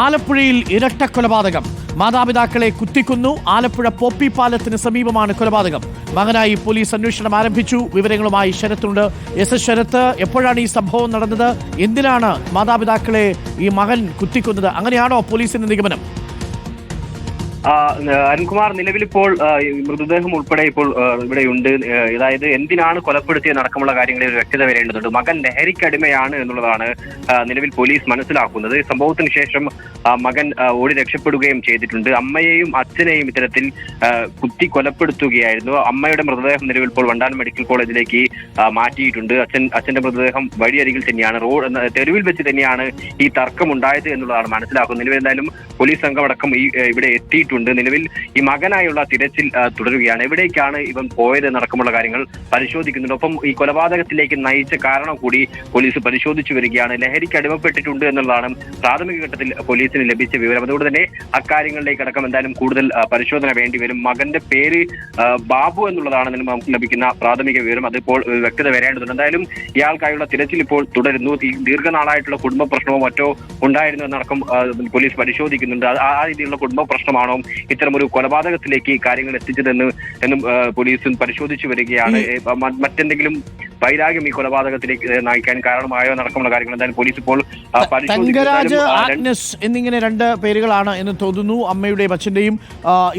ആലപ്പുഴയിൽ ഇരട്ട കൊലപാതകം. മാതാപിതാക്കളെ കുത്തിക്കുന്നു. ആലപ്പുഴ പോപ്പി പാലത്തിന് സമീപമാണ് കൊലപാതകം. മകനായി പോലീസ് അന്വേഷണം ആരംഭിച്ചു. വിവരങ്ങളുമായി ശരത്തുണ്ട്. എസ് എസ് ശരത്ത് എപ്പോഴാണ് ഈ സംഭവം നടന്നത്? എന്തിനാണ് മാതാപിതാക്കളെ ഈ മകൻ കുത്തിക്കുന്നത്? അങ്ങനെയാണോ പോലീസിന്റെ നിഗമനം? അരുൺകുമാർ നിലവിലിപ്പോൾ മൃതദേഹം ഉൾപ്പെടെ ഇപ്പോൾ ഇവിടെ ഇവിടെയുണ്ട് അതായത് എന്തിനാണ് കൊലപ്പെടുത്തിയത് അടക്കമുള്ള കാര്യങ്ങളിൽ ഒരു വ്യക്തത വരേണ്ടതുണ്ട് മകൻ ലഹരിക്കടിമയാണ് എന്നുള്ളതാണ് നിലവിൽ പോലീസ് മനസ്സിലാക്കുന്നത്. സംഭവത്തിന് ശേഷം മകൻ ഓടി രക്ഷപ്പെടുകയും ചെയ്തിട്ടുണ്ട്. അമ്മയെയും അച്ഛനെയും ഇത്തരത്തിൽ കുത്തി കൊലപ്പെടുത്തുകയായിരുന്നു. അമ്മയുടെ മൃതദേഹം നിലവിൽ ഇപ്പോൾ വണ്ടാനം മെഡിക്കൽ കോളേജിലേക്ക് മാറ്റിയിട്ടുണ്ട്. അച്ഛൻ അച്ഛന്റെ മൃതദേഹം വഴിയരികിൽ തന്നെയാണ്. റോഡ് തെരുവിൽ വെച്ച് തന്നെയാണ് ഈ തർക്കം ഉണ്ടായത് എന്നുള്ളതാണ് മനസ്സിലാക്കുന്നത്. നിലവിൽ എന്തായാലും പോലീസ് സംഘം അടക്കം ഈ ഇവിടെ എത്തിയിട്ടുണ്ട്. നിലവിൽ ഈ മകനായുള്ള തിരച്ചിൽ തുടരുകയാണ്. എവിടേക്കാണ് ഇവൻ പോയത് എന്നടക്കമുള്ള കാര്യങ്ങൾ പരിശോധിക്കുന്നുണ്ട്. ഒപ്പം ഈ കൊലപാതകത്തിലേക്ക് നയിച്ച കാരണം കൂടി പോലീസ് പരിശോധിച്ചു വരികയാണ്. ലഹരിക്ക് അടിമപ്പെട്ടിട്ടുണ്ട് എന്നുള്ളതാണ് പ്രാഥമിക ഘട്ടത്തിൽ പോലീസിന് ലഭിച്ച വിവരം. അതുകൊണ്ട് തന്നെ അക്കാര്യങ്ങളിലേക്ക് അടക്കം എന്തായാലും കൂടുതൽ പരിശോധന വേണ്ടിവരും മകന്റെ പേര് ബാബു എന്നുള്ളതാണ് നമുക്ക് ലഭിക്കുന്ന പ്രാഥമിക വിവരം. അതിപ്പോൾ വ്യക്തത വരേണ്ടതുണ്ട്. എന്തായാലും ഇയാൾക്കായുള്ള തിരച്ചിൽ ഇപ്പോൾ തുടരുന്നു. ദീർഘനാളായിട്ടുള്ള കുടുംബ പ്രശ്നമോ മറ്റോ ഉണ്ടായിരുന്നു എന്നടക്കം പോലീസ് പരിശോധിക്കുന്നുണ്ട്. ആ രീതിയിലുള്ള കുടുംബ പ്രശ്നമാണോ ഇത്തരമൊരു കൊലപാതകത്തിലേക്ക് കാര്യങ്ങൾ എത്തിച്ചതെന്ന് എന്നും പോലീസും പരിശോധിച്ചു വരികയാണ്. മറ്റെന്തെങ്കിലും വൈരാഗ്യം ഈ കൊലപാതകത്തിലേക്ക് നയിക്കാൻ കാരണമായോ നടക്കമുള്ള കാര്യങ്ങൾ എന്തായാലും പോലീസ് ഇപ്പോൾ. തങ്കരാജ് ആഗ്നസ് എന്നിങ്ങനെ രണ്ട് പേരുകളാണ് എന്ന് തോന്നുന്നു. അമ്മയുടെയും അച്ഛന്റെയും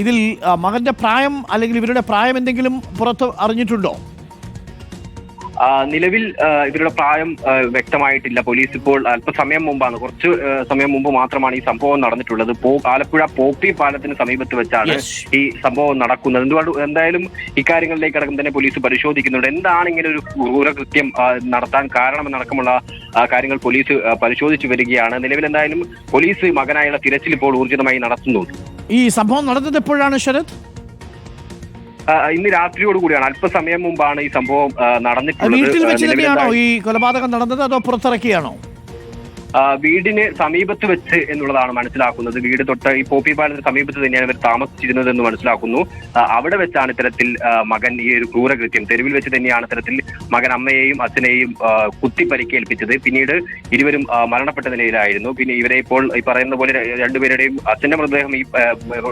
ഇതിൽ മകന്റെ പ്രായം അല്ലെങ്കിൽ ഇവരുടെ പ്രായം എന്തെങ്കിലും പുറത്ത് അറിഞ്ഞിട്ടുണ്ടോ? നിലവിൽ ഇവരുടെ പ്രായം വ്യക്തമായിട്ടില്ല. പോലീസ് ഇപ്പോൾ അല്പസമയം മുമ്പാണ് കുറച്ച് സമയം മുമ്പ് മാത്രമാണ് ഈ സംഭവം നടന്നിട്ടുള്ളത്. പോ ആലപ്പുഴ പോപ്പി പാലത്തിന് സമീപത്ത് വെച്ചാണ് ഈ സംഭവം നടക്കുന്നത്. എന്തുകൊണ്ട് എന്തായാലും ഇക്കാര്യങ്ങളിലേക്ക് അടക്കം തന്നെ പോലീസ് പരിശോധിക്കുന്നുണ്ട്. എന്താണ് ഇങ്ങനെ ഒരു ക്രൂരകൃത്യം നടത്താൻ കാരണമെന്നടക്കമുള്ള കാര്യങ്ങൾ പോലീസ് പരിശോധിച്ചു വരികയാണ്. നിലവിൽ എന്തായാലും പോലീസ് മകനായുള്ള തിരച്ചിൽ ഇപ്പോൾ ഊർജിതമായി നടത്തുന്നുണ്ട്. ഈ സംഭവം നടന്നത് എപ്പോഴാണ് ശരത്? ഇന്ന് രാത്രിയോട് കൂടിയാണ്. അല്പസമയം മുമ്പാണ് ഈ സംഭവം നടന്നിട്ടുള്ളത്. വീട്ടിൽ വെച്ച് തന്നെയാണോ ഈ കൊലപാതകം നടന്നത് അതോ പുറത്തിറക്കിയാണോ? വീടിന് സമീപത്ത് വെച്ച് എന്നുള്ളതാണ് മനസ്സിലാക്കുന്നത്. വീട് തൊട്ട് ഈ പോപ്പി പാലത്തിന് സമീപത്ത് തന്നെയാണ് ഇവർ താമസിച്ചിരുന്നത് എന്ന് മനസ്സിലാക്കുന്നു. അവിടെ വെച്ചാണ് ഇത്തരത്തിൽ മകൻ ഈ ഒരു ക്രൂരകൃത്യം. തെരുവിൽ വെച്ച് തന്നെയാണ് ഇത്തരത്തിൽ മകൻ അമ്മയെയും അച്ഛനെയും കുത്തി പരിക്കേൽപ്പിച്ചത് പിന്നീട് ഇരുവരും മരണപ്പെട്ട നിലയിലായിരുന്നു. പിന്നെ ഇവരെ ഇപ്പോൾ ഈ പറയുന്ന പോലെ രണ്ടുപേരുടെയും അച്ഛന്റെ മൃതദേഹം ഈ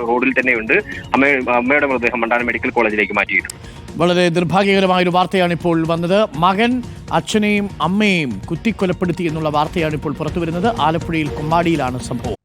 റോഡിൽ തന്നെയുണ്ട്. അമ്മ അമ്മയുടെ മൃതദേഹം മണ്ടാനം മെഡിക്കൽ കോളേജിലേക്ക് മാറ്റിയിട്ടുണ്ട്. വളരെ നിർഭാഗ്യകരമായ ഒരു വാർത്തയാണ് ഇപ്പോൾ വന്നത്. മകൻ അച്ഛനെയും അമ്മയെയും കുത്തിക്കൊലപ്പെടുത്തി എന്നുള്ള വാർത്തയാണ് ഇപ്പോൾ പുറത്തുവരുന്നത്. ആലപ്പുഴയിൽ കുമ്മാടിയിലാണ് സംഭവം.